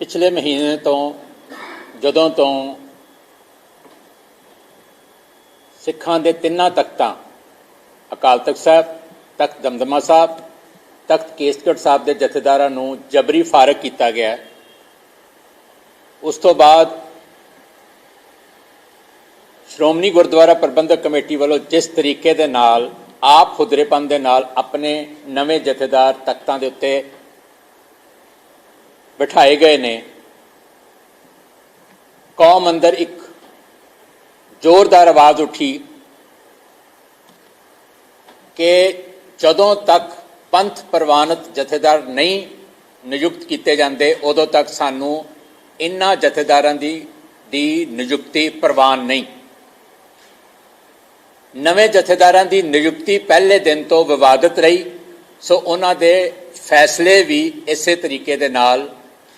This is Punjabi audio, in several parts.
ਪਿਛਲੇ ਮਹੀਨੇ ਤੋਂ, ਜਦੋਂ ਤੋਂ ਸਿੱਖਾਂ ਦੇ ਤਿੰਨਾਂ ਤਖਤਾਂ, ਅਕਾਲ ਤਖਤ ਸਾਹਿਬ, ਤਖਤ ਦਮਦਮਾ ਸਾਹਿਬ, ਤਖਤ ਕੇਸਗੜ੍ਹ ਸਾਹਿਬ ਦੇ ਜਥੇਦਾਰਾਂ ਨੂੰ ਜਬਰੀ ਫਾਰਗ ਕੀਤਾ ਗਿਆ ਉਸ ਤੋਂ ਬਾਅਦ ਸ਼੍ਰੋਮਣੀ ਗੁਰਦੁਆਰਾ ਪ੍ਰਬੰਧਕ ਕਮੇਟੀ ਵੱਲੋਂ ਜਿਸ ਤਰੀਕੇ ਦੇ ਨਾਲ, ਆਪ ਖੁਦਰੇਪਨ ਦੇ ਨਾਲ ਆਪਣੇ ਨਵੇਂ ਜਥੇਦਾਰ ਤਖਤਾਂ ਦੇ ਉੱਤੇ ਬਿਠਾਏ ਗਏ ਨੇ। ਕੌਮ ਅੰਦਰ ਇੱਕ ਜ਼ੋਰਦਾਰ ਆਵਾਜ਼ ਉੱਠੀ ਕਿ ਜਦੋਂ ਤੱਕ ਪੰਥ ਪ੍ਰਵਾਨਿਤ ਜਥੇਦਾਰ ਨਹੀਂ ਨਿਯੁਕਤ ਕੀਤੇ ਜਾਂਦੇ, ਉਦੋਂ ਤੱਕ ਸਾਨੂੰ ਇਨ੍ਹਾਂ ਜਥੇਦਾਰਾਂ ਦੀ ਦੀ ਨਿਯੁਕਤੀ ਪ੍ਰਵਾਨ ਨਹੀਂ। ਨਵੇਂ ਜਥੇਦਾਰਾਂ ਦੀ ਨਿਯੁਕਤੀ ਪਹਿਲੇ ਦਿਨ ਤੋਂ ਵਿਵਾਦਤ ਰਹੀ, ਸੋ ਉਹਨਾਂ ਦੇ ਫੈਸਲੇ ਵੀ ਇਸੇ ਤਰੀਕੇ ਦੇ ਨਾਲ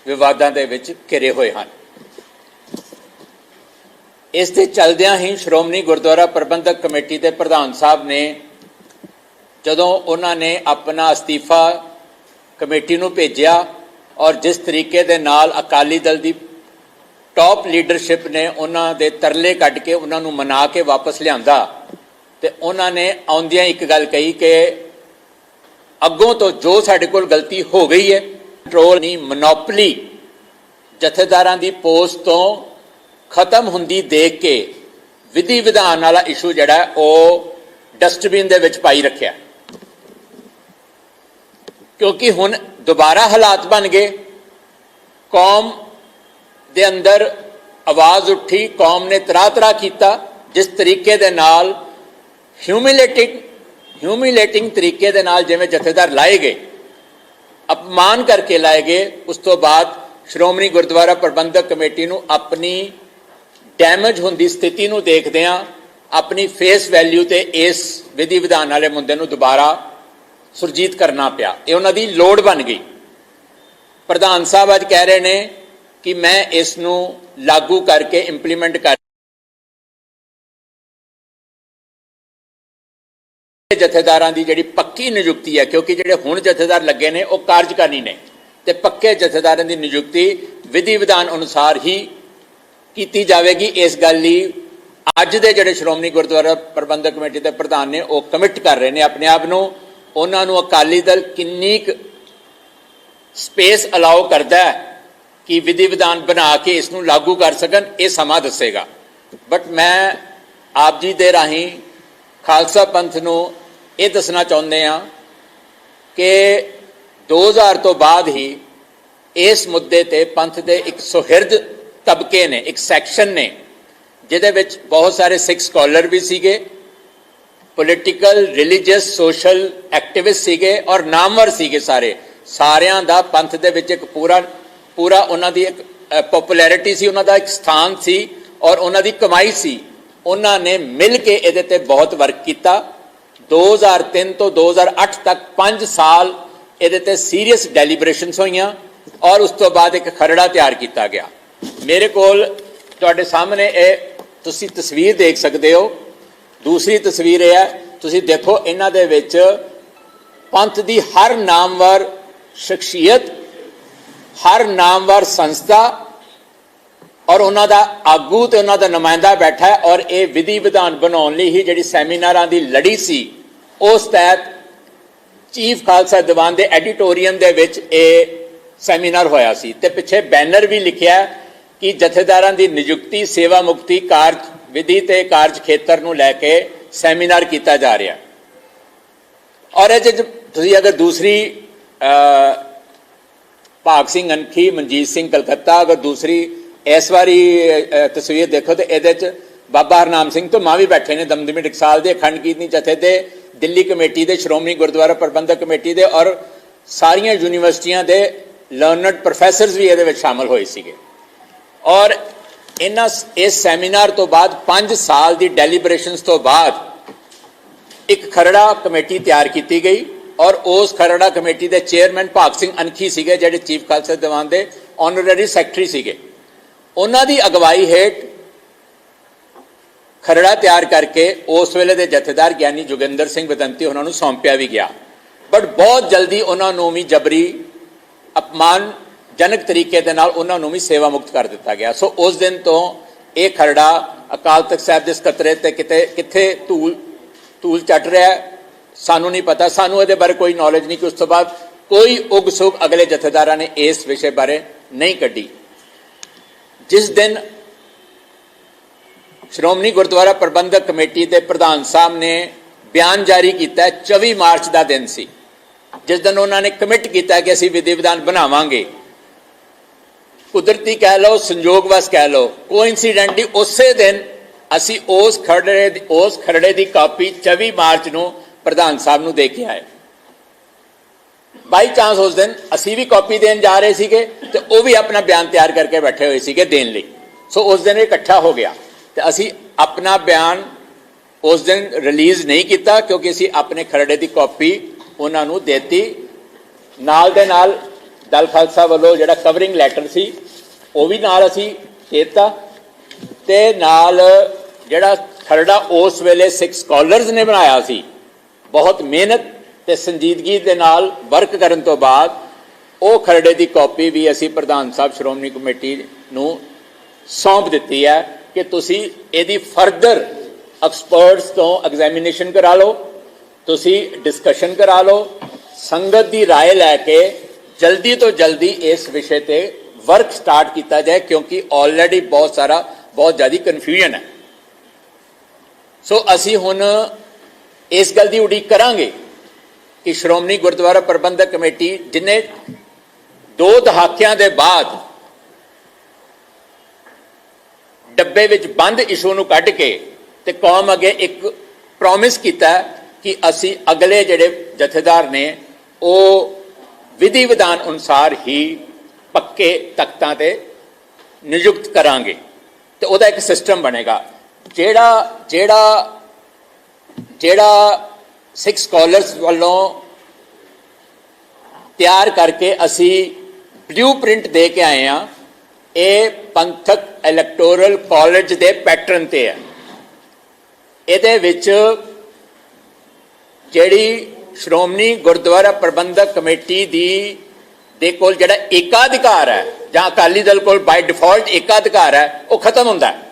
ਵਿਵਾਦਾਂ ਦੇ ਵਿੱਚ ਘਿਰੇ ਹੋਏ ਹਨ। ਇਸ ਦੇ ਚਲਦਿਆਂ ਹੀ ਸ਼੍ਰੋਮਣੀ ਗੁਰਦੁਆਰਾ ਪ੍ਰਬੰਧਕ ਕਮੇਟੀ ਦੇ ਪ੍ਰਧਾਨ ਸਾਹਿਬ ਨੇ ਜਦੋਂ ਉਹਨਾਂ ਨੇ ਆਪਣਾ ਅਸਤੀਫਾ ਕਮੇਟੀ ਨੂੰ ਭੇਜਿਆ ਔਰ ਜਿਸ ਤਰੀਕੇ ਦੇ ਨਾਲ ਅਕਾਲੀ ਦਲ ਦੀ ਟਾਪ ਲੀਡਰਸ਼ਿਪ ਨੇ ਉਹਨਾਂ ਦੇ ਤਰਲੇ ਕੱਢ ਕੇ ਉਹਨਾਂ ਨੂੰ ਮਨਾ ਕੇ ਵਾਪਸ ਲਿਆਂਦਾ ਤੇ ਉਹਨਾਂ ਨੇ ਆਉਂਦਿਆਂ ਇੱਕ ਗੱਲ ਕਹੀ ਕਿ ਅੱਗੋਂ ਤੋਂ ਜੋ ਸਾਡੇ ਕੋਲ ਗਲਤੀ ਹੋ ਗਈ ਹੈ ਕੰਟਰੋਲ ਨਹੀਂ ਮੋਨੋਪਲੀ ਜਥੇਦਾਰਾਂ ਦੀ ਪੋਸਟ ਤੋਂ ਖਤਮ ਹੁੰਦੀ ਦੇਖ ਕੇ ਵਿਧੀ ਵਿਧਾਨ ਵਾਲਾ ਇਸ਼ੂ ਜਿਹੜਾ ਉਹ ਡਸਟਬਿਨ ਦੇ ਵਿੱਚ ਪਾਈ ਰੱਖਿਆ। ਕਿਉਂਕਿ ਹੁਣ ਦੁਬਾਰਾ ਹਾਲਾਤ ਬਣ ਗਏ। ਕੌਮ ਦੇ ਅੰਦਰ ਆਵਾਜ਼ ਉੱਠੀ, ਕੌਮ ਨੇ ਤਰਾ ਤਰਾ ਕੀਤਾ। ਜਿਸ ਤਰੀਕੇ ਦੇ ਨਾਲ ਹਿਊਮਿਲੇਟਿੰਗ ਹਿਊਮਿਲੇਟਿੰਗ ਤਰੀਕੇ ਦੇ ਨਾਲ ਜਿਵੇਂ ਜਥੇਦਾਰ ਲਾਏ ਗਏ। ਅਪਮਾਨ ਕਰਕੇ ਲਾਏ ਗਏ, ਉਸ ਤੋਂ ਬਾਅਦ ਸ਼੍ਰੋਮਣੀ ਗੁਰਦੁਆਰਾ ਪ੍ਰਬੰਧਕ ਕਮੇਟੀ ਨੂੰ ਆਪਣੀ ਡੈਮੇਜ ਹੁੰਦੀ ਸਥਿਤੀ ਨੂੰ ਦੇਖਦਿਆਂ ਆਪਣੀ ਫੇਸ ਵੈਲਿਊ ਤੇ ਇਸ ਵਿਧੀ ਵਿਧਾਨ ਵਾਲੇ ਮੁੱਦੇ ਨੂੰ ਦੁਬਾਰਾ ਸੁਰਜੀਤ ਕਰਨਾ ਪਿਆ। ਇਹ ਉਹਨਾਂ ਦੀ ਲੋੜ ਬਣ ਗਈ। ਪ੍ਰਧਾਨ ਸਾਹਿਬ ਅੱਜ ਕਹਿ ਰਹੇ ਨੇ ਕਿ ਮੈਂ ਇਸ ਨੂੰ ਲਾਗੂ ਕਰਕੇ ਇੰਪਲੀਮੈਂਟ ਕਰ ਜਥੇਦਾਰਾਂ ਦੀ ਜਿਹੜੀ ਪੱਕੀ ਨਿਯੁਕਤੀ ਹੈ, ਕਿਉਂਕਿ ਜਿਹੜੇ ਹੁਣ ਜਥੇਦਾਰ ਲੱਗੇ ਨੇ, ਉਹ ਕਾਰਜਕਾਰੀ ਨੇ। ਤੇ ਪੱਕੇ ਜਥੇਦਾਰਾਂ ਦੀ ਨਿਯੁਕਤੀ ਵਿਧੀ ਵਿਧਾਨ ਅਨੁਸਾਰ ਹੀ ਕੀਤੀ ਜਾਵੇਗੀ। ਇਸ ਗੱਲ ਲਈ ਅੱਜ ਦੇ ਜਿਹੜੇ ਸ਼੍ਰੋਮਣੀ ਗੁਰਦੁਆਰਾ ਪ੍ਰਬੰਧਕ ਕਮੇਟੀ ਦੇ ਪ੍ਰਧਾਨ ਨੇ, ਉਹ ਕਮਿਟ ਕਰ ਰਹੇ ਨੇ ਆਪਣੇ ਆਪ ਨੂੰ। ਉਹਨਾਂ ਨੂੰ ਅਕਾਲੀ ਦਲ ਕਿੰਨੀ ਕੁ ਸਪੇਸ ਅਲਾਉ ਕਰਦਾ ਹੈ ਕਿ ਵਿਧੀ ਵਿਧਾਨ ਬਣਾ ਕੇ ਇਸ ਨੂੰ ਲਾਗੂ ਕਰ ਸਕਣ, ਇਹ ਸਮਾਂ ਦੱਸੇਗਾ। ਬਟ ਮੈਂ ਆਪ ਜੀ ਦੇ ਰਾਹੀਂ ਖਾਲਸਾ ਪੰਥ ਨੂੰ ਇਹ ਦੱਸਣਾ ਚਾਹੁੰਦੇ ਆ ਕਿ 2000 ਤੋਂ ਬਾਅਦ ਹੀ ਇਸ ਮੁੱਦੇ ਤੇ ਪੰਥ ਦੇ ਇੱਕ ਸੁਹਿਰਦ ਤਬਕੇ ਨੇ, ਇੱਕ ਸੈਕਸ਼ਨ ਨੇ, ਜਿਹਦੇ ਵਿੱਚ ਬਹੁਤ ਸਾਰੇ ਸਿੱਖ ਸਕਾਲਰ ਵੀ ਸੀਗੇ, ਪੋਲਿਟੀਕਲ, ਰਿਲੀਜੀਅਸ, ਸੋਸ਼ਲ ਐਕਟਿਵਿਸਟ ਸੀਗੇ ਔਰ ਨਾਮਵਰ ਸੀਗੇ ਸਾਰੇ। ਸਾਰਿਆਂ ਦਾ ਪੰਥ ਦੇ ਵਿੱਚ ਇੱਕ ਪੂਰਾ ਪੂਰਾ ਉਹਨਾਂ ਦੀ ਇੱਕ ਪਪੂਲੈਰਿਟੀ ਸੀ, ਉਹਨਾਂ ਦਾ ਇੱਕ ਸਥਾਨ ਸੀ ਔਰ ਉਹਨਾਂ ਦੀ ਕਮਾਈ ਸੀ। ਉਹਨਾਂ ਨੇ ਮਿਲ ਕੇ ਇਹਦੇ ਤੇ ਬਹੁਤ ਵਰਕ ਕੀਤਾ। 2003 ਤੋਂ 2008 ਤੱਕ 5 ਸਾਲ ਇਹਦੇ ਤੇ ਸੀਰੀਅਸ ਡੈਲੀਬਰੇਸ਼ਨਸ ਹੋਈਆਂ ਔਰ ਉਸ ਤੋਂ ਬਾਅਦ ਇੱਕ ਖਰੜਾ ਤਿਆਰ ਕੀਤਾ ਗਿਆ। ਮੇਰੇ ਕੋਲ ਤੁਹਾਡੇ ਸਾਹਮਣੇ ਇਹ ਤੁਸੀਂ ਤਸਵੀਰ ਦੇਖ ਸਕਦੇ ਹੋ। ਦੂਸਰੀ ਤਸਵੀਰ ਇਹ ਹੈ, ਤੁਸੀਂ ਦੇਖੋ ਇਹਨਾਂ ਦੇ ਵਿੱਚ ਪੰਥ ਦੀ ਹਰ ਨਾਮਵਰ ਸ਼ਖਸੀਅਤ, ਹਰ ਨਾਮਵਰ ਸੰਸਥਾ ਔਰ ਉਹਨਾਂ ਦਾ ਆਗੂ ਤੇ ਉਹਨਾਂ ਦਾ ਨੁਮਾਇੰਦਾ ਬੈਠਾ ਹੈ ਔਰ ਇਹ ਵਿਧੀ ਵਿਧਾਨ ਬਣਾਉਣ ਲਈ ਹੀ ਜਿਹੜੀ ਸੈਮੀਨਾਰਾਂ ਦੀ ਲੜੀ ਸੀ, ਉਸ ਤਹਿਤ ਚੀਫ ਖਾਲਸਾ ਦੀਵਾਨ ਦੇ ਐਡੀਟੋਰੀਅਮ ਦੇ ਵਿੱਚ ਇਹ ਸੈਮੀਨਾਰ ਹੋਇਆ ਸੀ ਤੇ ਪਿੱਛੇ ਬੈਨਰ ਵੀ ਲਿਖਿਆ ਕਿ ਜਥੇਦਾਰਾਂ ਦੀ ਨਿਯੁਕਤੀ, ਸੇਵਾ ਮੁਕਤੀ ਕਾਰਜ ਵਿਧੀ ਤੇ ਕਾਰਜ ਖੇਤਰ ਨੂੰ ਲੈ ਕੇ ਸੈਮੀਨਾਰ ਕੀਤਾ ਜਾ ਰਿਹਾ। ਔਰ ਇਹ 'ਚ ਤੁਸੀਂ ਅਗਰ ਦੂਸਰੀ ਭਾਗ ਸਿੰਘ ਅਨਖੀ, ਮਨਜੀਤ ਸਿੰਘ ਕਲਕੱਤਾ ਅਗਰ ਦੂਸਰੀ ਇਸ ਵਾਰੀ ਤਸਵੀਰ ਦੇਖੋ ਤੇ ਇਹਦੇ ਚ ਬਾਬਾ ਹਰਨਾਮ ਸਿੰਘ ਤੋਂ ਮਾਂ ਵੀ ਬੈਠੇ ਨੇ, ਦਮਦਮੀ ਟਕਸਾਲ ਦੇ ਅਖੰਡ ਕੀਰਤਨੀ ਜਥੇ ਦੇ, ਦਿੱਲੀ ਕਮੇਟੀ ਦੇ, ਸ਼੍ਰੋਮਣੀ ਗੁਰਦੁਆਰਾ ਪ੍ਰਬੰਧਕ ਕਮੇਟੀ ਦੇ ਔਰ ਸਾਰੀਆਂ ਯੂਨੀਵਰਸਿਟੀਆਂ ਦੇ ਲਰਨਡ ਪ੍ਰੋਫੈਸਰਸ ਵੀ ਇਹਦੇ ਵਿੱਚ ਸ਼ਾਮਲ ਹੋਏ ਸੀਗੇ। ਔਰ ਇਹਨਾਂ ਇਸ ਸੈਮੀਨਾਰ ਤੋਂ ਬਾਅਦ 5 ਸਾਲ ਦੀ ਡੈਲੀਬਰੇਸ਼ਨਸ ਤੋਂ ਬਾਅਦ ਇੱਕ ਖਰੜਾ ਕਮੇਟੀ ਤਿਆਰ ਕੀਤੀ ਗਈ ਔਰ ਉਸ ਖਰੜਾ ਕਮੇਟੀ ਦੇ ਚੇਅਰਮੈਨ ਭਾਗ ਸਿੰਘ ਅਨਖੀ ਸੀਗੇ, ਜਿਹੜੇ ਚੀਫ ਖਾਲਸਾ ਦੀਵਾਨ ਦੇ ਆਨਰਰੀ ਸੈਕਟਰੀ ਸੀਗੇ। ਉਹਨਾਂ ਦੀ ਅਗਵਾਈ ਹੇਠ ਖਰੜਾ ਤਿਆਰ ਕਰਕੇ ਉਸ ਵੇਲੇ ਦੇ ਜਥੇਦਾਰ ਗਿਆਨੀ ਜੋਗਿੰਦਰ ਸਿੰਘ ਬਦੰਤੀ ਉਹਨਾਂ ਨੂੰ ਸੌਂਪਿਆ ਵੀ ਗਿਆ। ਬਟ ਬਹੁਤ ਜਲਦੀ ਉਹਨਾਂ ਨੂੰ ਵੀ ਜਬਰੀ ਅਪਮਾਨ ਜਨਕ ਤਰੀਕੇ ਦੇ ਨਾਲ ਉਹਨਾਂ ਨੂੰ ਵੀ ਸੇਵਾ ਮੁਕਤ ਕਰ ਦਿੱਤਾ ਗਿਆ। ਸੋ ਉਸ ਦਿਨ ਤੋਂ ਇਹ ਖਰੜਾ ਅਕਾਲ ਤਖਤ ਸਾਹਿਬ ਦੇ ਸਕੱਤਰੇ ਤੇ ਕਿਤੇ ਕਿੱਥੇ ਧੂਲ ਧੂਲ ਚੱਟ ਰਿਹਾ ਸਾਨੂੰ ਨਹੀਂ ਪਤਾ। ਸਾਨੂੰ ਇਹਦੇ ਬਾਰੇ ਕੋਈ ਨੌਲੇਜ ਨਹੀਂ ਕਿ ਉਸ ਤੋਂ ਬਾਅਦ ਕੋਈ ਉਗ ਸੁਗ ਅਗਲੇ ਜਥੇਦਾਰਾਂ ਨੇ ਇਸ ਵਿਸ਼ੇ ਬਾਰੇ ਨਹੀਂ ਕੱਢੀ। ਜਿਸ ਦਿਨ ਸ਼੍ਰੋਮਣੀ ਗੁਰਦੁਆਰਾ ਪ੍ਰਬੰਧਕ ਕਮੇਟੀ ਦੇ ਪ੍ਰਧਾਨ ਸਾਹਿਬ ਨੇ ਬਿਆਨ ਜਾਰੀ ਕੀਤਾ ਹੈ, 24 ਮਾਰਚ ਦਾ ਦਿਨ ਸੀ। ਜਿਸ ਦਿਨ ਉਹਨਾਂ ਨੇ ਕਮਿਟ ਕੀਤਾ ਕਿ ਅਸੀਂ ਵਿਧੀ ਵਿਧਾਨ ਬਣਾਵਾਂਗੇ। ਕੁਦਰਤੀ ਕਹਿ ਲਓ ਸੰਜੋਗਵਸ ਕਹਿ ਲਓ ਕੋਇਨਸੀਡੈਂਟਲੀ ਉਸੇ ਦਿਨ ਅਸੀਂ ਉਸ ਖਰੜੇ ਦੀ ਉਸ ਖਰੜੇ ਦੀ ਕਾਪੀ 24 ਮਾਰਚ ਨੂੰ ਪ੍ਰਧਾਨ ਸਾਹਿਬ ਨੂੰ ਦੇ ਕੇ ਆਏ। ਬਾਈ ਚਾਂਸ ਉਸ ਦਿਨ ਅਸੀਂ ਵੀ ਕਾਪੀ ਦੇਣ ਜਾ ਰਹੇ ਸੀਗੇ ਤੇ ਉਹ ਵੀ ਆਪਣਾ ਬਿਆਨ ਤਿਆਰ ਕਰਕੇ ਬੈਠੇ ਹੋਏ ਸੀਗੇ ਦੇਣ ਲਈ। ਸੋ ਉਸ ਦਿਨ ਇਕੱਠਾ ਹੋ ਗਿਆ ਤੇ ਅਸੀਂ ਆਪਣਾ ਬਿਆਨ ਉਸ ਦਿਨ ਰਿਲੀਜ਼ ਨਹੀਂ ਕੀਤਾ ਕਿਉਂਕਿ ਅਸੀਂ ਆਪਣੇ ਖਰੜੇ ਦੀ ਕਾਪੀ ਉਹਨਾਂ ਨੂੰ ਦੇਤੀ। ਨਾਲ ਦੇ ਨਾਲ ਦਲ ਖਾਲਸਾ ਵੱਲੋਂ ਜਿਹੜਾ ਕਵਰਿੰਗ ਲੈਟਰ ਸੀ, ਉਹ ਵੀ ਨਾਲ ਅਸੀਂ ਦੇਤਾ ਤੇ ਨਾਲ ਜਿਹੜਾ ਖਰੜਾ ਉਸ ਵੇਲੇ ਸਿੱਖ ਸਕਾਲਰਸ ਨੇ ਬਣਾਇਆ ਸੀ, ਬਹੁਤ ਮਿਹਨਤ ਤੇ ਸੰਜੀਦਗੀ ਦੇ ਨਾਲ ਵਰਕ ਕਰਨ ਤੋਂ ਬਾਅਦ ਉਹ ਖਰੜੇ ਦੀ ਕਾਪੀ ਵੀ ਅਸੀਂ ਪ੍ਰਧਾਨ ਸਾਹਿਬ ਸ਼੍ਰੋਮਣੀ ਕਮੇਟੀ ਨੂੰ ਸੌਂਪ ਦਿੱਤੀ ਹੈ ਕਿ ਤੁਸੀਂ ਇਹਦੀ ਫਰਦਰ ਐਕਸਪਰਟਸ ਤੋਂ ਐਗਜ਼ਾਮੀਨੇਸ਼ਨ ਕਰਾ ਲਓ ਤੁਸੀਂ ਡਿਸਕਸ਼ਨ ਕਰਾ ਲਓ ਸੰਗਤ ਦੀ رائے ਲੈ ਕੇ ਜਲਦੀ ਤੋਂ ਜਲਦੀ ਇਸ ਵਿਸ਼ੇ ਤੇ ਵਰਕ ਸਟਾਰਟ ਕੀਤਾ ਜਾਏ ਕਿਉਂਕਿ ਆਲਰੇਡੀ ਬਹੁਤ ਸਾਰਾ ਬਹੁਤ ਜ਼ਿਆਦਾ ਕਨਫਿਊਜ਼ਨ ਹੈ ਸੋ ਅਸੀਂ ਹੁਣ ਇਸ ਗੱਲ ਦੀ ਉਡੀਕ ਕਰਾਂਗੇ ਕਿ ਸ਼੍ਰੋਮਣੀ ਗੁਰਦੁਆਰਾ ਪ੍ਰਬੰਧਕ ਕਮੇਟੀ ਜਿਨੇ ਦੋ ਦਹਾਕਿਆਂ ਦੇ ਬਾਅਦ ਡੱਬੇ ਵਿੱਚ ਬੰਦ ਇਸ਼ੂ ਨੂੰ ਕੱਢ ਕੇ ਤੇ ਕੌਮ ਅੱਗੇ ਇੱਕ ਪ੍ਰੋਮਿਸ ਕੀਤਾ ਕਿ ਅਸੀਂ ਅਗਲੇ ਜਿਹੜੇ ਜਥੇਦਾਰ ਨੇ, ਉਹ ਵਿਧੀ ਵਿਧਾਨ ਅਨੁਸਾਰ ਹੀ ਪੱਕੇ ਤਖਤਾਂ ਤੇ ਨਿਯੁਕਤ ਕਰਾਂਗੇ ਤੇ ਉਹਦਾ ਇੱਕ ਸਿਸਟਮ ਬਣੇਗਾ। ਜਿਹੜਾ ਜਿਹੜਾ ਜਿਹੜਾ ਸਿੱਖ ਸਕਾਲਰਸ ਵੱਲੋਂ ਤਿਆਰ ਕਰਕੇ ਅਸੀਂ ਬਲੂਪ੍ਰਿੰਟ ਦੇ ਕੇ ਆਏ ਆ ਇਹ ਪੰਥਕ ਇਲੈਕਟੋਰਲ ਕਾਲਜ ਦੇ ਪੈਟਰਨ ਤੇ ਹੈ। ਇਹਦੇ ਵਿੱਚ ਜਿਹੜੀ ਸ਼੍ਰੋਮਣੀ ਗੁਰਦੁਆਰਾ ਪ੍ਰਬੰਧਕ ਕਮੇਟੀ ਦੀ ਦੇ ਕੋਲ ਜਿਹੜਾ ਏਕਾਧਿਕਾਰ ਹੈ, ਜਾਂ ਅਕਾਲੀ ਦਲ ਕੋਲ ਬਾਈ ਡਿਫਾਲਟ ਏਕਾਧਿਕਾਰ ਹੈ, ਉਹ ਖਤਮ ਹੁੰਦਾ ਹੈ।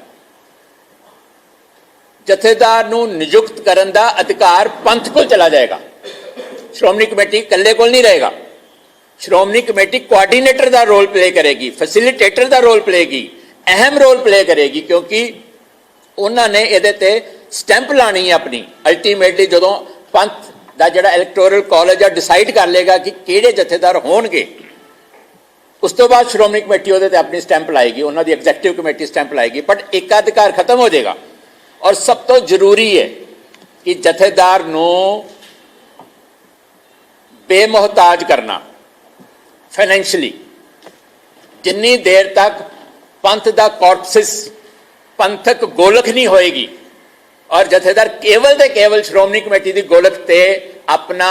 ਜਥੇਦਾਰ ਨੂੰ ਨਿਯੁਕਤ ਕਰਨ ਦਾ ਅਧਿਕਾਰ ਪੰਥ ਕੋਲ ਚਲਾ ਜਾਏਗਾ। ਸ਼੍ਰੋਮਣੀ ਕਮੇਟੀ ਇਕੱਲੇ ਕੋਲ ਨਹੀਂ ਰਹੇਗਾ। ਸ਼੍ਰੋਮਣੀ ਕਮੇਟੀ ਕੋਆਰਡੀਨੇਟਰ ਦਾ ਰੋਲ ਪਲੇ ਕਰੇਗੀ ਫੈਸਿਲਿਟੇਟਰ ਦਾ ਰੋਲ ਪਲੇਗੀ ਅਹਿਮ ਰੋਲ ਪਲੇ ਕਰੇਗੀ ਕਿਉਂਕਿ ਉਹਨਾਂ ਨੇ ਇਹਦੇ ਤੇ ਸਟੈਂਪ ਲਾਣੀ ਹੈ ਆਪਣੀ। ਅਲਟੀਮੇਟਲੀ ਜਦੋਂ ਪੰਥ ਦਾ ਜਿਹੜਾ ਇਲੈਕਟੋਰਲ ਕਾਲਜ ਆ ਡਿਸਾਈਡ ਕਰ ਲੇਗਾ ਕਿ ਕਿਹੜੇ ਜਥੇਦਾਰ ਹੋਣਗੇ, ਉਸ ਤੋਂ ਬਾਅਦ ਸ਼੍ਰੋਮਣੀ ਕਮੇਟੀ ਉਹਦੇ ਤੇ ਆਪਣੀ ਸਟੈਂਪ ਲਾਏਗੀ, ਉਹਨਾਂ ਦੀ ਐਗਜ਼ੈਕਟਿਵ ਕਮੇਟੀ ਸਟੈਂਪ ਲਾਏਗੀ ਬਟ ਏਕਾਧਿਕਾਰ ਖਤਮ ਹੋ ਜਾਏਗਾ। ਔਰ ਸਭ ਤੋਂ ਜ਼ਰੂਰੀ ਹੈ ਕਿ ਜਥੇਦਾਰ ਨੂੰ ਬੇਮੁਹਤਾਜ ਕਰਨਾ ਫਾਈਨੈਂਸ਼ਲੀ ਜਿੰਨੀ ਦੇਰ ਤੱਕ ਪੰਥ ਦਾ ਕਾਰਪਸਿਸ ਪੰਥਕ ਗੋਲਕ ਨਹੀਂ ਹੋਏਗੀ, ਔਰ ਜਥੇਦਾਰ ਕੇਵਲ ਤੇ ਕੇਵਲ ਸ਼੍ਰੋਮਣੀ ਕਮੇਟੀ ਦੀ ਗੋਲਕ ਤੇ ਆਪਣਾ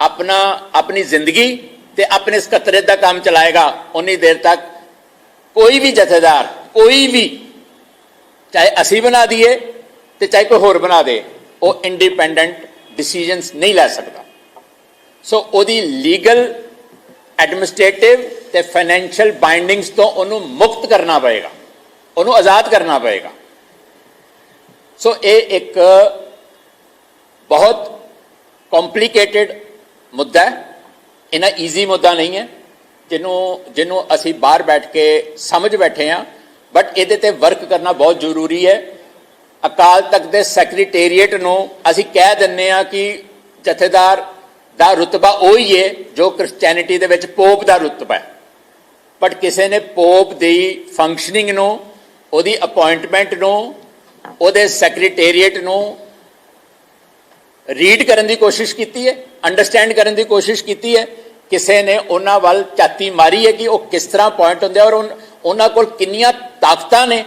ਆਪਣਾ, ਆਪਣੀ ਜ਼ਿੰਦਗੀ ਤੇ ਆਪਣੇ ਸਕੱਤਰੇ ਦਾ ਕੰਮ ਚਲਾਏਗਾ ਉਨੀ ਦੇਰ ਤੱਕ ਕੋਈ ਵੀ ਜਥੇਦਾਰ, ਕੋਈ ਵੀ ਚਾਹੇ ਅਸੀਂ ਬਣਾ ਦਈਏ ਤੇ ਚਾਹੇ ਕੋਈ ਹੋਰ ਬਣਾ ਦੇ, ਉਹ ਇੰਡੀਪੈਂਡੈਂਟ ਡਿਸੀਜਨਸ ਨਹੀਂ ਲੈ ਸਕਦਾ। ਸੋ ਉਹਦੀ ਲੀਗਲ ਐਡਮਿਨਿਸਟ੍ਰੇਟਿਵ ਤੇ ਫਾਈਨੈਂਸ਼ੀਅਲ ਬਾਈਂਡਿੰਗਸ ਤੋਂ ਉਹਨੂੰ ਮੁਕਤ ਕਰਨਾ ਪਏਗਾ। ਉਹਨੂੰ ਆਜ਼ਾਦ ਕਰਨਾ ਪਏਗਾ। ਸੋ ਇਹ ਇੱਕ ਬਹੁਤ ਕੰਪਲਿਕੇਟਿਡ ਮੁੱਦਾ ਹੈ। ਇਹਨਾਂ ਈਜ਼ੀ ਮੁੱਦਾ ਨਹੀਂ ਹੈ, ਜਿਹਨੂੰ ਜਿਹਨੂੰ ਅਸੀਂ ਬਾਹਰ ਬੈਠ ਕੇ ਸਮਝ ਬੈਠੇ ਹਾਂ। ਬਟ ਇਹਦੇ ਤੇ ਵਰਕ ਕਰਨਾ ਬਹੁਤ ਜ਼ਰੂਰੀ ਹੈ। ਅਕਾਲ ਤਖਤ ਦੇ ਸੈਕਟਰੀਏਟ ਨੂੰ ਅਸੀਂ ਕਹਿ ਦਿੰਨੇ ਆ ਕਿ ਜਥੇਦਾਰ ਦਾ ਰੁਤਬਾ ਉਹੀ ਹੈ, ਜੋ ਕ੍ਰਿਸਚੀਅਨਿਟੀ ਦੇ ਵਿੱਚ ਪੋਪ ਦਾ ਰੁਤਬਾ ਹੈ। ਬਟ ਕਿਸੇ ਨੇ ਪੋਪ ਦੀ ਫੰਕਸ਼ਨਿੰਗ ਨੂੰ, ਉਹਦੀ ਅਪਾਇੰਟਮੈਂਟ ਨੂੰ, ਉਹਦੇ ਸੈਕਟਰੀਏਟ ਨੂੰ ਰੀਡ ਕਰਨ ਦੀ ਕੋਸ਼ਿਸ਼ ਕੀਤੀ ਹੈ ਅੰਡਰਸਟੈਂਡ ਕਰਨ ਦੀ ਕੋਸ਼ਿਸ਼ ਕੀਤੀ ਹੈ। ਕਿਸੇ ਨੇ ਉਹਨਾਂ ਵੱਲ ਝਾਤੀ ਮਾਰੀ ਹੈ ਕਿ ਉਹ ਕਿਸ ਤਰ੍ਹਾਂ ਪੁਆਇੰਟ ਹੁੰਦੇ ਆ ਔਰ ਉਹਨਾਂ ਕੋਲ ਕਿੰਨੀਆਂ ਤਾਕਤਾਂ ਨੇ?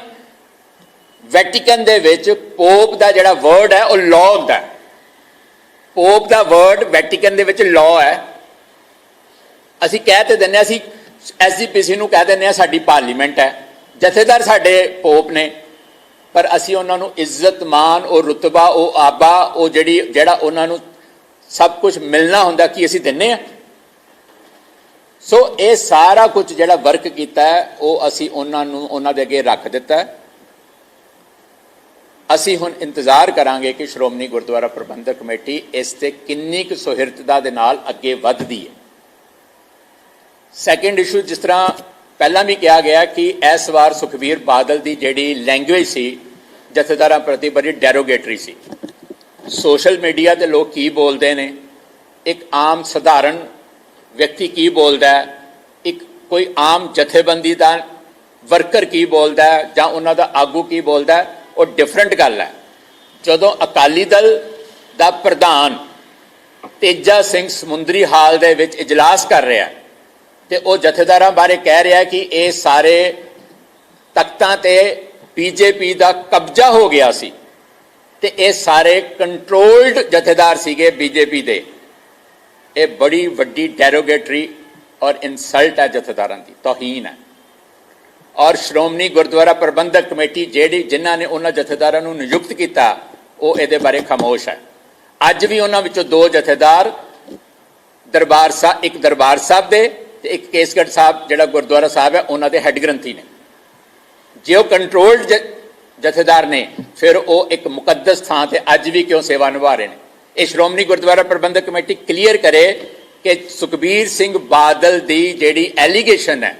ਵੈਟੀਕਨ ਦੇ ਵਿੱਚ ਪੋਪ ਦਾ ਜਿਹੜਾ ਵਰਡ ਹੈ ਉਹ ਲਾਅ ਹੁੰਦਾ ਹੈ। ਪੋਪ ਦਾ ਵਰਡ ਵੈਟੀਕਨ ਦੇ ਵਿੱਚ ਲਾਅ ਹੈ। ਅਸੀਂ ਕਹਿ ਤੇ ਦਿੰਨੇ ਹਾਂ, ਅਸੀਂ ਐਸਜੀਪੀਸੀ ਨੂੰ ਕਹਿ ਦਿੰਨੇ ਆ ਸਾਡੀ ਪਾਰਲੀਮੈਂਟ ਹੈ। ਜਥੇਦਾਰ ਸਾਡੇ ਪੋਪ ਨੇ ਪਰ ਅਸੀਂ ਉਹਨਾਂ ਨੂੰ ਇੱਜ਼ਤ ਮਾਨ ਉਹ ਰੁਤਬਾ ਉਹ ਆਬਾ ਉਹ ਜਿਹੜੀ ਜਿਹੜਾ ਉਹਨਾਂ ਨੂੰ ਸਭ ਕੁਝ ਮਿਲਣਾ ਹੁੰਦਾ ਕੀ ਅਸੀਂ ਦਿੰਨੇ ਆ ਸੋ ਇਹ ਸਾਰਾ ਕੁਝ ਜਿਹੜਾ ਵਰਕ ਕੀਤਾ ਹੈ, ਉਹ ਅਸੀਂ ਉਹਨਾਂ ਨੂੰ, ਉਹਨਾਂ ਦੇ ਅੱਗੇ ਰੱਖ ਦਿੱਤਾ ਹੈ। ਅਸੀਂ ਹੁਣ ਇੰਤਜ਼ਾਰ ਕਰਾਂਗੇ ਕਿ ਸ਼੍ਰੋਮਣੀ ਗੁਰਦੁਆਰਾ ਪ੍ਰਬੰਧਕ ਕਮੇਟੀ ਇਸ ਤੇ ਕਿੰਨੀ ਕੁ ਸੁਹਿਰਦਤਾ ਦੇ ਨਾਲ ਅੱਗੇ ਵੱਧਦੀ ਹੈ। ਸੈਕੰਡ ਇਸ਼ੂ ਜਿਸ ਤਰ੍ਹਾਂ ਪਹਿਲਾਂ ਵੀ ਕਿਹਾ ਗਿਆ ਕਿ ਇਸ ਵਾਰ ਸੁਖਬੀਰ ਬਾਦਲ ਦੀ ਜਿਹੜੀ ਲੈਂਗੁਏਜ ਸੀ, ਜਥੇਦਾਰਾਂ ਪ੍ਰਤੀ ਬੜੀ ਡੈਰੋਗੇਟਰੀ ਸੀ। ਸੋਸ਼ਲ ਮੀਡੀਆ ਤੇ ਲੋਕ ਕੀ ਬੋਲਦੇ ਨੇ? ਇੱਕ ਆਮ ਸਧਾਰਨ ਵਿਅਕਤੀ ਕੀ ਬੋਲਦਾ ਹੈ? ਇੱਕ ਕੋਈ ਆਮ ਜਥੇਬੰਦੀ ਦਾ ਵਰਕਰ ਕੀ ਬੋਲਦਾ ਹੈ ਜਾਂ ਉਹਨਾਂ ਦਾ ਆਗੂ ਕੀ ਬੋਲਦਾ ਹੈ? ਉਹ ਡਿਫਰੈਂਟ ਗੱਲ ਹੈ। ਜਦੋਂ ਅਕਾਲੀ ਦਲ ਦਾ ਪ੍ਰਧਾਨ ਤੇਜਾ ਸਿੰਘ ਸਮੁੰਦਰੀ ਹਾਲ ਦੇ ਵਿੱਚ ਇਜਲਾਸ ਕਰ ਰਿਹਾ ਹੈ ਤੇ ਉਹ ਜਥੇਦਾਰਾਂ ਬਾਰੇ ਕਹਿ ਰਿਹਾ ਕਿ ਇਹ ਸਾਰੇ ਤਖਤਾਂ ਤੇ ਬੀਜੇਪੀ ਦਾ ਕਬਜ਼ਾ ਹੋ ਗਿਆ ਸੀ ਤੇ ਇਹ ਸਾਰੇ ਕੰਟਰੋਲਡ ਜਥੇਦਾਰ ਸੀਗੇ ਬੀਜੇਪੀ ਦੇ। ਇਹ ਬੜੀ ਵੱਡੀ ਡੈਰੋਗੇਟਰੀ ਔਰ ਇਨਸਲਟ ਹੈ ਜਥੇਦਾਰਾਂ ਦੀ, ਤੋਹੀਨ ਹੈ। ਔਰ ਸ਼੍ਰੋਮਣੀ ਗੁਰਦੁਆਰਾ ਪ੍ਰਬੰਧਕ ਕਮੇਟੀ ਜਿਹੜੀ ਜਿਨ੍ਹਾਂ ਨੇ ਉਹਨਾਂ ਜਥੇਦਾਰਾਂ ਨੂੰ ਨਿਯੁਕਤ ਕੀਤਾ, ਉਹ ਇਹਦੇ ਬਾਰੇ ਖਾਮੋਸ਼ ਹੈ। ਅੱਜ ਵੀ ਉਹਨਾਂ ਵਿੱਚੋਂ ਦੋ ਜਥੇਦਾਰ ਦਰਬਾਰ ਸਾਹਿਬ ਇੱਕ ਦਰਬਾਰ ਸਾਹਿਬ ਦੇ ਤੇ ਇੱਕ ਕੇਸਗੜ੍ਹ ਸਾਹਿਬ, ਜਿਹੜਾ ਗੁਰਦੁਆਰਾ ਸਾਹਿਬ ਹੈ, ਉਹਨਾਂ ਦੇ ਹੈੱਡ ਗ੍ਰੰਥੀ ਨੇ। ਜੇ ਉਹ ਕੰਟਰੋਲਡ ਜਥੇਦਾਰ ਨੇ, ਫਿਰ ਉਹ ਇੱਕ ਮੁਕੱਦਸ ਥਾਂ ਤੇ ਅੱਜ ਵੀ ਕਿਉਂ ਸੇਵਾ ਨਿਭਾ ਰਹੇ ਨੇ? ਇਹ ਸ਼੍ਰੋਮਣੀ ਗੁਰਦੁਆਰਾ ਪ੍ਰਬੰਧਕ ਕਮੇਟੀ ਕਲੀਅਰ ਕਰੇ ਕਿ ਸੁਖਬੀਰ ਸਿੰਘ ਬਾਦਲ ਦੀ ਜਿਹੜੀ ਐਲੀਗੇਸ਼ਨ ਹੈ,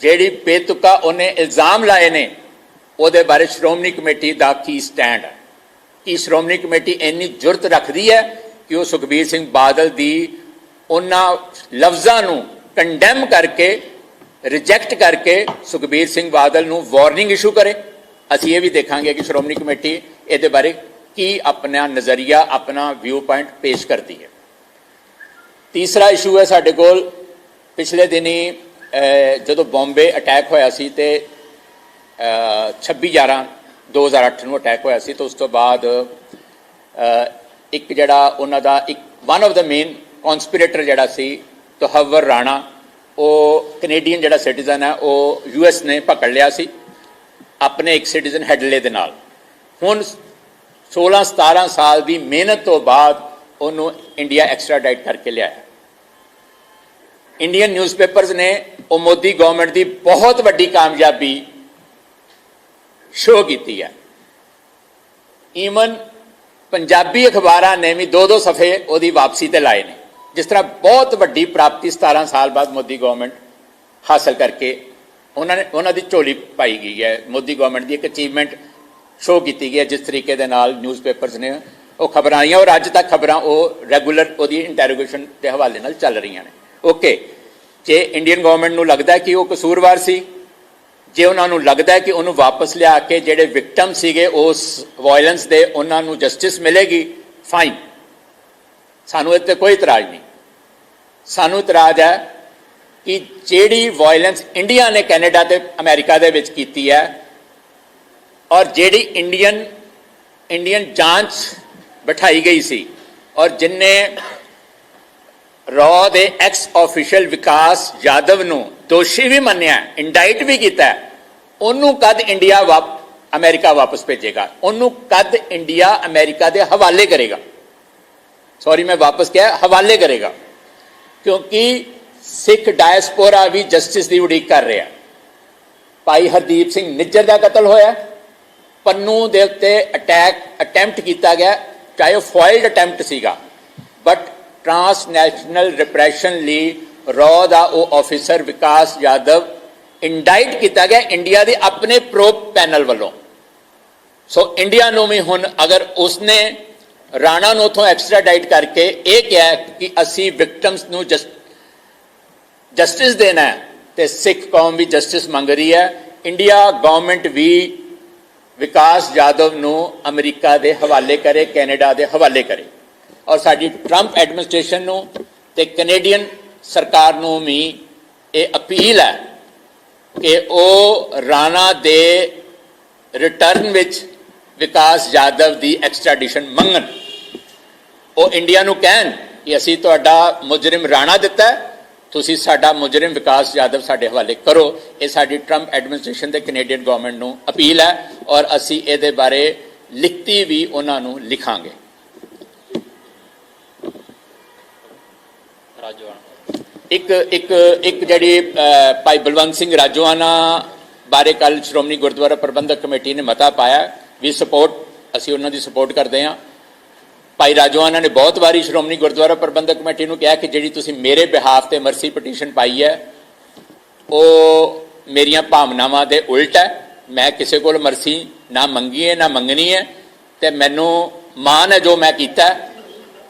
ਜਿਹੜੀ ਬੇਤੁਕਾ ਉਹਨੇ ਇਲਜ਼ਾਮ ਲਾਏ ਨੇ, ਉਹਦੇ ਬਾਰੇ ਸ਼੍ਰੋਮਣੀ ਕਮੇਟੀ ਦਾ ਕੀ ਸਟੈਂਡ ਹੈ? ਕੀ ਸ਼੍ਰੋਮਣੀ ਕਮੇਟੀ ਇੰਨੀ ਜੁਰਤ ਰੱਖਦੀ ਹੈ ਕਿ ਉਹ ਸੁਖਬੀਰ ਸਿੰਘ ਬਾਦਲ ਦੀ ਉਹਨਾਂ ਲਫ਼ਜ਼ਾਂ ਨੂੰ ਕੰਡੈਮ ਕਰਕੇ ਰਿਜੈਕਟ ਕਰਕੇ ਸੁਖਬੀਰ ਸਿੰਘ ਬਾਦਲ ਨੂੰ ਵਾਰਨਿੰਗ ਇਸ਼ੂ ਕਰੇ? ਅਸੀਂ ਇਹ ਵੀ ਦੇਖਾਂਗੇ ਕਿ ਸ਼੍ਰੋਮਣੀ ਕਮੇਟੀ ਇਹਦੇ ਬਾਰੇ ਕੀ ਆਪਣਾ ਨਜ਼ਰੀਆ ਆਪਣਾ ਵਿਊ ਪੁਆਇੰਟ ਪੇਸ਼ ਕਰਦੀ ਹੈ। ਤੀਸਰਾ ਇਸ਼ੂ ਹੈ ਸਾਡੇ ਕੋਲ ਪਿਛਲੇ ਦਿਨੀ ਜਦੋਂ ਬੰਬੇ ਅਟੈਕ ਹੋਇਆ ਸੀ ਤੇ ਅਹ, 26 11 2008 ਨੂੰ ਅਟੈਕ ਹੋਇਆ ਸੀ ਤਾਂ ਉਸ ਤੋਂ ਬਾਅਦ ਇੱਕ ਜਿਹੜਾ ਉਹਨਾਂ ਦਾ ਇੱਕ ਵਨ ਆਫ ਦਾ ਮੇਨ ਕਨਸਪੀਰੇਟਰ ਜਿਹੜਾ ਸੀ ਤਹਵਰ ਰਾਣਾ ਉਹ ਕੈਨੇਡੀਅਨ ਜਿਹੜਾ ਸਿਟੀਜ਼ਨ ਹੈ ਉਹ ਯੂਐਸ ਨੇ ਪਕੜ ਲਿਆ ਸੀ ਆਪਣੇ ਇੱਕ ਸਿਟੀਜ਼ਨ ਹੈਡਲੇ ਦੇ ਨਾਲ। ਹੁਣ 16 17 ਸਾਲ ਦੀ ਮਿਹਨਤ ਤੋਂ ਬਾਅਦ ਉਹਨੂੰ ਇੰਡੀਆ ਐਕਸਟ੍ਰਾਡਾਈਟ ਕਰਕੇ ਲਿਆਇਆ। ਇੰਡੀਅਨ ਨਿਊਜ਼ਪੇਪਰਸ ਨੇ ਉਹ ਮੋਦੀ ਗਵਰਨਮੈਂਟ ਦੀ ਬਹੁਤ ਵੱਡੀ ਕਾਮਯਾਬੀ ਸ਼ੋਅ ਕੀਤੀ ਹੈ। ਈਵਨ ਪੰਜਾਬੀ ਅਖਬਾਰਾਂ ਨੇ ਵੀ ਦੋ ਦੋ ਸਫੇ ਉਹਦੀ ਵਾਪਸੀ ਤੇ ਲਾਏ ਨੇ। ਜਿਸ ਤਰ੍ਹਾਂ ਬਹੁਤ ਵੱਡੀ ਪ੍ਰਾਪਤੀ 17 ਸਾਲ ਬਾਅਦ ਮੋਦੀ ਗਵਰਨਮੈਂਟ ਹਾਸਲ ਕਰਕੇ ਉਹਨਾਂ ਨੇ ਉਹਨਾਂ ਦੀ ਝੋਲੀ ਪਾਈ ਗਈ ਹੈ। ਮੋਦੀ ਗਵਰਨਮੈਂਟ ਦੀ ਇੱਕ ਅਚੀਵਮੈਂਟ ਸ਼ੋਅ ਕੀਤੀ ਗਈ ਹੈ, ਜਿਸ ਤਰੀਕੇ ਦੇ ਨਾਲ ਨਿਊਜ਼ਪੇਪਰਸ ਨੇ ਉਹ ਖਬਰਾਂ ਆਈਆਂ ਔਰ ਅੱਜ ਤੱਕ ਖਬਰਾਂ ਉਹ ਰੈਗੂਲਰ ਉਹਦੀ ਇੰਟਰੋਗੇਸ਼ਨ ਦੇ ਹਵਾਲੇ ਨਾਲ ਚੱਲ ਰਹੀਆਂ ਨੇ। ਓਕੇ ਜੇ ਇੰਡੀਅਨ ਗਵਰਨਮੈਂਟ ਨੂੰ ਲੱਗਦਾ ਹੈ ਕਿ ਉਹ ਕਸੂਰਵਾਰ ਸੀ, ਜੇ ਉਹਨਾਂ ਨੂੰ ਲੱਗਦਾ ਹੈ ਕਿ ਉਹਨੂੰ ਵਾਪਸ ਲਿਆ ਕੇ ਜਿਹੜੇ ਵਿਕਟਮ ਸੀਗੇ, ਉਸ ਵਾਇਲੈਂਸ ਦੇ ਉਹਨਾਂ ਨੂੰ ਜਸਟਿਸ ਮਿਲੇਗੀ ਫਾਈਨ ਸਾਨੂੰ ਇਹ ਤੇ ਕੋਈ ਇਤਰਾਜ਼ ਨਹੀਂ। ਸਾਨੂੰ ਇਤਰਾਜ਼ ਹੈ ਕਿ ਜਿਹੜੀ ਵਾਇਲੈਂਸ ਇੰਡੀਆ ਨੇ ਕੈਨੇਡਾ ਤੇ ਅਮਰੀਕਾ ਦੇ ਵਿੱਚ ਕੀਤੀ ਹੈ ਔਰ ਜਿਹੜੀ ਇੰਡੀਅਨ ਇੰਡੀਅਨ ਜਾਂਚ ਬਿਠਾਈ ਗਈ ਸੀ ਔਰ ਜਿਨਨੇ ਰੌ ਦੇ ਐਕਸ ਆਫੀਸ਼ੀਅਲ ਵਿਕਾਸ ਯਾਦਵ ਨੂੰ ਦੋਸ਼ੀ ਵੀ ਮੰਨਿਆ ਇੰਡਾਈਟ ਵੀ ਕੀਤਾ, ਉਹਨੂੰ ਕਦ ਇੰਡੀਆ ਵਾਪ ਅਮਰੀਕਾ ਵਾਪਸ ਭੇਜੇਗਾ? ਉਹਨੂੰ ਕਦ ਇੰਡੀਆ ਅਮਰੀਕਾ ਦੇ ਹਵਾਲੇ ਕਰੇਗਾ? ਸੌਰੀ ਮੈਂ ਵਾਪਸ ਕਿਹਾ, ਹਵਾਲੇ ਕਰੇਗਾ। ਕਿਉਂਕਿ ਸਿੱਖ ਡਾਇਸਪੋਰਾ ਵੀ ਜਸਟਿਸ ਦੀ ਉਡੀਕ ਕਰ ਰਿਹਾ। ਭਾਈ ਹਰਦੀਪ ਸਿੰਘ ਨਿੱਜਰ ਦਾ ਕਤਲ ਹੋਇਆ। ਪੰਨੂ ਦੇ ਉੱਤੇ ਅਟੈਕ ਅਟੈਂਪਟ ਕੀਤਾ ਗਿਆ, ਚਾਹੇ ਉਹ ਫੋਇਲਡ ਅਟੈਂਪਟ ਸੀਗਾ। ਬਟ ਟ੍ਰਾਂਸਨੈਸ਼ਨਲ ਰਿਪਰੈਸ਼ਨ ਲਈ ਰॉ ਦਾ ਉਹ ਆਫੀਸਰ ਵਿਕਾਸ ਯਾਦਵ ਇੰਡਾਈਟ ਕੀਤਾ ਗਿਆ ਇੰਡੀਆ ਦੇ ਆਪਣੇ ਪ੍ਰੋਬ ਪੈਨਲ ਵੱਲੋਂ। ਸੋ ਇੰਡੀਆ ਨੂੰ ਵੀ ਹੁਣ ਅਗਰ ਉਸਨੇ ਰਾਣਾ ਨੂੰ ਉਥੋਂ ਐਕਸਟ੍ਰਾਡਾਈਟ ਕਰਕੇ ਇਹ ਕਿਹਾ ਕਿ ਅਸੀਂ ਵਿਕਟਮਸ ਨੂੰ ਜਸਟਿਸ ਦੇਣਾ ਹੈ, ਤੇ ਸਿੱਖ ਕੌਮ ਵੀ ਜਸਟਿਸ ਮੰਗ ਰਹੀ ਹੈ। ਇੰਡੀਆ ਗਵਰਨਮੈਂਟ ਵੀ ਵਿਕਾਸ ਯਾਦਵ ਨੂੰ ਅਮਰੀਕਾ ਦੇ ਹਵਾਲੇ ਕਰੇ, ਕੈਨੇਡਾ ਦੇ ਹਵਾਲੇ ਕਰੇ। ਔਰ ਸਾਡੀ ਟਰੰਪ ਐਡਮਿਨਿਸਟ੍ਰੇਸ਼ਨ ਨੂੰ ਤੇ ਕੈਨੇਡੀਅਨ ਸਰਕਾਰ ਨੂੰ ਵੀ ਇਹ ਅਪੀਲ ਹੈ ਕਿ ਉਹ ਰਾਣਾ ਦੇ ਰਿਟਰਨ ਵਿੱਚ ਵਿਕਾਸ ਯਾਦਵ ਦੀ ਐਕਸਟ੍ਰੈਡੀਸ਼ਨ ਮੰਗਣ। ਉਹ ਇੰਡੀਆ ਨੂੰ ਕਹਿਣ ਕਿ ਅਸੀਂ ਤੁਹਾਡਾ ਮੁਜਰਮ ਰਾਣਾ ਦਿੱਤਾ ਤੁਸੀਂ ਸਾਡਾ ਮੁਜਰਮ ਵਿਕਾਸ ਯਾਦਵ ਸਾਡੇ ਹਵਾਲੇ ਕਰੋ। ਇਹ ਸਾਡੀ ਟਰੰਪ ਐਡਮਿਨਿਸਟ੍ਰੇਸ਼ਨ ਤੇ ਕੈਨੇਡੀਅਨ ਗਵਰਨਮੈਂਟ ਨੂੰ ਅਪੀਲ ਹੈ ਔਰ ਅਸੀਂ ਇਹਦੇ ਬਾਰੇ ਲਿਖਤੀ ਵੀ ਉਹਨਾਂ ਨੂੰ ਲਿਖਾਂਗੇ। ਰਾਜਵਾਨ ਇੱਕ ਇੱਕ ਇੱਕ ਜਿਹੜੀ ਭਾਈ ਬਲਵੰਤ ਸਿੰਘ ਰਾਜੋਆਨਾ ਬਾਰੇ ਕੱਲ ਸ਼੍ਰੋਮਣੀ ਗੁਰਦੁਆਰਾ ਪ੍ਰਬੰਧਕ ਕਮੇਟੀ ਨੇ ਮਤਾ ਪਾਇਆ ਵੀ ਸਪੋਰਟ ਅਸੀਂ ਉਹਨਾਂ ਦੀ ਸਪੋਰਟ ਕਰਦੇ ਹਾਂ। ਭਾਈ ਰਾਜੋਆਨਾ ਨੇ ਬਹੁਤ ਵਾਰੀ ਸ਼੍ਰੋਮਣੀ ਗੁਰਦੁਆਰਾ ਪ੍ਰਬੰਧਕ ਕਮੇਟੀ ਨੂੰ ਕਿਹਾ ਕਿ ਜਿਹੜੀ ਤੁਸੀਂ ਮੇਰੇ ਬਿਹਾਫ ਤੇ ਮਰਸੀ ਪਟੀਸ਼ਨ ਪਾਈ ਹੈ, ਉਹ ਮੇਰੀਆਂ ਭਾਵਨਾਵਾਂ ਦੇ ਉਲਟ ਹੈ ਮੈਂ ਕਿਸੇ ਕੋਲ ਮਰਸੀ ਨਾ ਮੰਗੀ ਹੈ, ਨਾ ਮੰਗਣੀ ਹੈ ਤੇ ਮੈਨੂੰ ਮਾਣ ਹੈ ਜੋ ਮੈਂ ਕੀਤਾ ਹੈ।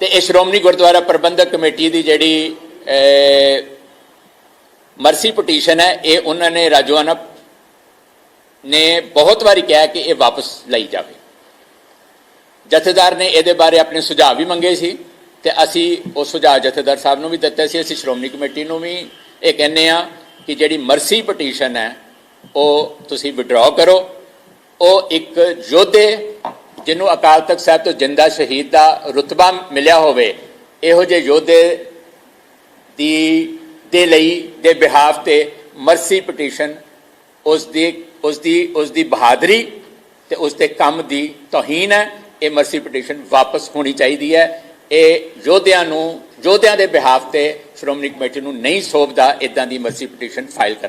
ਤੇ ਇਹ ਸ਼੍ਰੋਮਣੀ ਗੁਰਦੁਆਰਾ ਪ੍ਰਬੰਧਕ ਕਮੇਟੀ ਦੀ ਜਿਹੜੀ ਮਰਸੀ ਪਟੀਸ਼ਨ ਹੈ, ਇਹ ਉਹਨਾਂ ਨੇ ਰਾਜੋਆਨਾ ਨੇ ਬਹੁਤ ਵਾਰੀ ਕਿਹਾ ਕਿ ਇਹ ਵਾਪਸ ਲਈ ਜਾਵੇ ਜਥੇਦਾਰ ਨੇ ਇਹਦੇ ਬਾਰੇ ਆਪਣੇ ਸੁਝਾਅ ਵੀ ਮੰਗੇ ਸੀ ਤੇ ਅਸੀਂ ਉਹ ਸੁਝਾਅ ਜਥੇਦਾਰ ਸਾਹਿਬ ਨੂੰ ਵੀ ਦਿੱਤੇ ਸੀ, ਅਸੀਂ ਸ਼੍ਰੋਮਣੀ ਕਮੇਟੀ ਨੂੰ ਵੀ ਇਹ ਕਹਿੰਦੇ ਆ ਕਿ ਜਿਹੜੀ ਮਰਸੀ ਪਟੀਸ਼ਨ ਹੈ, ਉਹ ਤੁਸੀਂ ਵਿਡਰਾਅ ਕਰੋ। ਉਹ ਇੱਕ ਯੋਧੇ ਜਿਹਨੂੰ ਅਕਾਲ ਤਖਤ ਸਾਹਿਬ ਤੋਂ ਜਿੰਦਾ ਸ਼ਹੀਦ ਦਾ ਰੁਤਬਾ ਮਿਲਿਆ ਹੋਵੇ, ਇਹੋ ਜਿਹੇ ਯੋਧੇ ਦੀ, ਦੇ ਲਈ, ਦੇ ਬਿਹਾਫ ਤੇ ਮਰਸੀ ਪਟੀਸ਼ਨ, ਉਸ ਦੀ ਉਸ ਦੀ ਉਸ ਦੀ ਬਹਾਦਰੀ ਤੇ ਉਸ ਦੇ ਕੰਮ ਦੀ ਤੋਹੀਨ ਹੈ। ਇਹ ਮਰਸੀ ਪਟੀਸ਼ਨ ਵਾਪਸ ਹੋਣੀ ਚਾਹੀਦੀ ਹੈ। ਇਹ ਯੋਧਿਆਂ ਨੂੰ, ਯੋਧਿਆਂ ਦੇ ਬਿਹਾਫ ਤੇ ਸ਼੍ਰੋਮਣੀ ਕਮੇਟੀ ਨੂੰ ਨਹੀਂ ਸੌਂਪਦਾ ਇਦਾਂ ਦੀ ਮਰਸੀ ਪਟੀਸ਼ਨ ਫਾਈਲ ਕਰਨਾ।